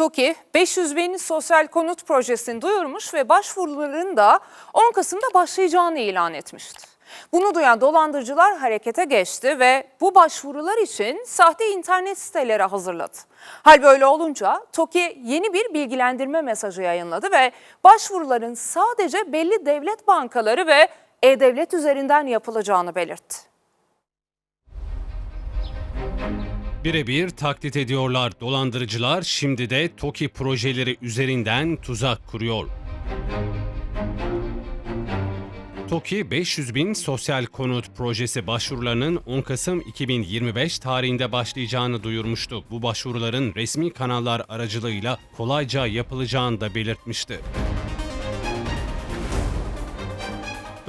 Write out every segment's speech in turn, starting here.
TOKİ 500 bin sosyal konut projesini duyurmuş ve başvuruların da 10 Kasım'da başlayacağını ilan etmişti. Bunu duyan dolandırıcılar harekete geçti ve bu başvurular için sahte internet siteleri hazırladı. Hal böyle olunca TOKİ yeni bir bilgilendirme mesajı yayınladı ve başvuruların sadece belli devlet bankaları ve e-devlet üzerinden yapılacağını belirtti. Birebir taklit ediyorlar dolandırıcılar şimdi de TOKİ projeleri üzerinden tuzak kuruyor. TOKİ 500 bin sosyal konut projesi başvurularının 10 Kasım 2025 tarihinde başlayacağını duyurmuştu. Bu başvuruların resmi kanallar aracılığıyla kolayca yapılacağını da belirtmişti.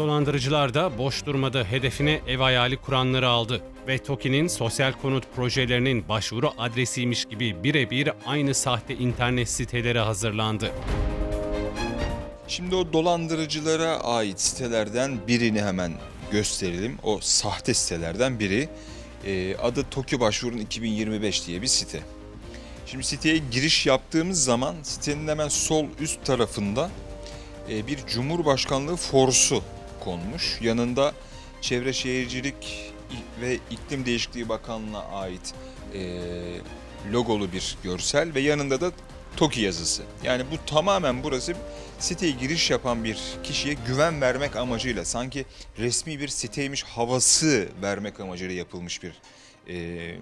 Dolandırıcılar da boş durmadı hedefine ev hayali kuranları aldı ve TOKİ'nin sosyal konut projelerinin başvuru adresiymiş gibi birebir aynı sahte internet siteleri hazırlandı. Şimdi o dolandırıcılara ait sitelerden birini hemen gösterelim. O sahte sitelerden biri. Ee, adı Tokyo Başvurun 2025 diye bir site. Şimdi siteye giriş yaptığımız zaman sitenin hemen sol üst tarafında e, bir Cumhurbaşkanlığı forsu konmuş. Yanında Çevre Şehircilik ve İklim Değişikliği Bakanlığı'na ait e, logolu bir görsel ve yanında da TOKİ yazısı. Yani bu tamamen burası siteye giriş yapan bir kişiye güven vermek amacıyla sanki resmi bir siteymiş havası vermek amacıyla yapılmış bir e,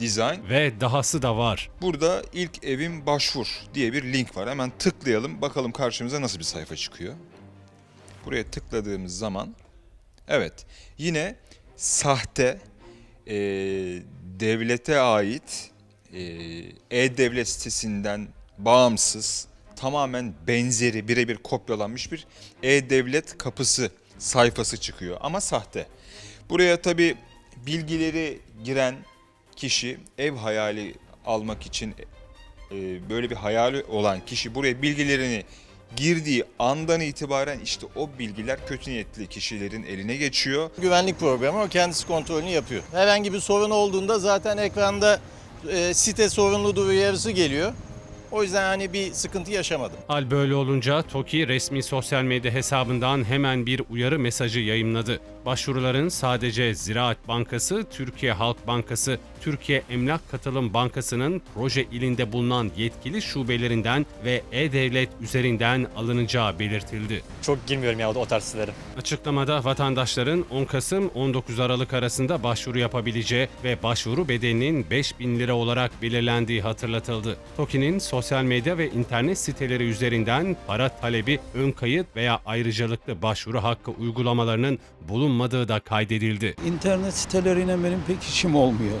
dizayn. Ve dahası da var. Burada ilk evim başvur diye bir link var. Hemen tıklayalım bakalım karşımıza nasıl bir sayfa çıkıyor. Buraya tıkladığımız zaman evet yine sahte e, devlete ait e, e-devlet sitesinden bağımsız tamamen benzeri birebir kopyalanmış bir e-devlet kapısı sayfası çıkıyor ama sahte. Buraya tabi bilgileri giren kişi ev hayali almak için e, böyle bir hayali olan kişi buraya bilgilerini girdiği andan itibaren işte o bilgiler kötü niyetli kişilerin eline geçiyor. Güvenlik programı o kendisi kontrolünü yapıyor. Herhangi bir sorun olduğunda zaten ekranda e, site sorunludur uyarısı geliyor. O yüzden hani bir sıkıntı yaşamadım. Hal böyle olunca TOKİ resmi sosyal medya hesabından hemen bir uyarı mesajı yayımladı. Başvuruların sadece Ziraat Bankası, Türkiye Halk Bankası, Türkiye Emlak Katılım Bankası'nın proje ilinde bulunan yetkili şubelerinden ve e-devlet üzerinden alınacağı belirtildi. Çok girmiyorum ya o, o tarz sitelere. Açıklamada vatandaşların 10 Kasım 19 Aralık arasında başvuru yapabileceği ve başvuru bedelinin 5000 lira olarak belirlendiği hatırlatıldı. TOKİ'nin sosyal medya ve internet siteleri üzerinden para talebi, ön kayıt veya ayrıcalıklı başvuru hakkı uygulamalarının bulunmadığı da kaydedildi. İnternet sitelerine benim pek işim olmuyor.